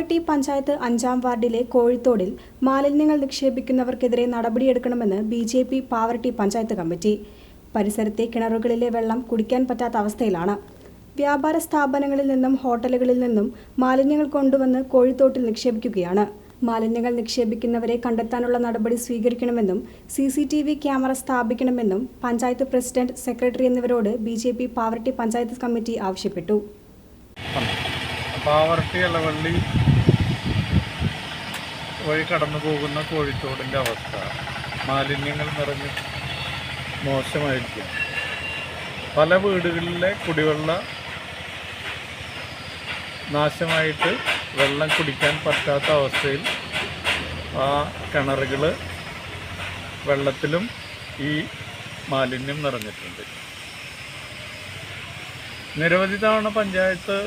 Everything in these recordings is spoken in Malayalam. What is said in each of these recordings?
പാവറട്ടി പഞ്ചായത്ത് അഞ്ചാം വാർഡിലെ കോഴിത്തോടിൽ മാലിന്യങ്ങൾ നിക്ഷേപിക്കുന്നവർക്കെതിരെ നടപടിയെടുക്കണമെന്ന് B J P Pavaratty panchayat committee. പരിസരത്തെ കിണറുകളിലെ വെള്ളം കുടിക്കാൻ പറ്റാത്ത അവസ്ഥയിലാണ്. വ്യാപാര സ്ഥാപനങ്ങളിൽ നിന്നും ഹോട്ടലുകളിൽ നിന്നും മാലിന്യങ്ങൾ കൊണ്ടുവന്ന് കോഴിത്തോട്ടിൽ നിക്ഷേപിക്കുകയാണ്. മാലിന്യങ്ങൾ നിക്ഷേപിക്കുന്നവരെ കണ്ടെത്താനുള്ള നടപടി സ്വീകരിക്കണമെന്നും C C T V camera സ്ഥാപിക്കണമെന്നും panchayat president secretary എന്നിവരോട് B J P Pavaratty panchayat committee ആവശ്യപ്പെട്ടു. പാവർട്ടി ഇളവള്ളി വഴി കടന്നു പോകുന്ന കോഴിത്തോടിന്റെ അവസ്ഥ. മാലിന്യങ്ങൾ നിറഞ്ഞ് മോശമായിരിക്കും പല വീടുകളിലെ കുടിവെള്ള നാശമായിട്ട് വെള്ളം കുടിക്കാൻ പറ്റാത്ത അവസ്ഥയിൽ ആ കിണറുകൾ വെള്ളത്തിലും ഈ മാലിന്യം നിറഞ്ഞിട്ടുണ്ട്. നിരവധി തവണ പഞ്ചായത്ത്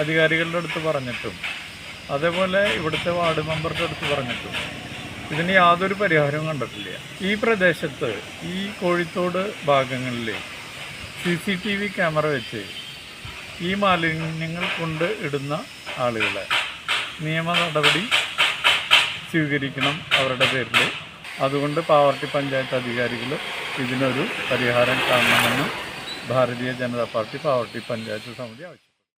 അധികാരികളുടെ അടുത്ത് പറഞ്ഞിട്ടും അതേപോലെ ഇവിടുത്തെ വാർഡ് മെമ്പറുടെ അടുത്ത് പറഞ്ഞിട്ടും. ഇതിന് യാതൊരു പരിഹാരവും കണ്ടിട്ടില്ല. ഈ പ്രദേശത്ത് ഈ കോഴിത്തോട് ഭാഗങ്ങളിൽ C C T V camera വെച്ച് ഈ മാലിന്യങ്ങൾ കൊണ്ട് ഇടുന്ന ആളുകളെ നിയമ നടപടി സ്വീകരിക്കണം അവരുടെ പേരിൽ അതുകൊണ്ട് പാവർട്ടി പഞ്ചായത്ത് അധികാരികൾ ഇതിനൊരു പരിഹാരം കാണണമെന്ന് ഭാരതീയ ജനതാ പാർട്ടി പാവർട്ടി പഞ്ചായത്ത് സമിതി ആവശ്യം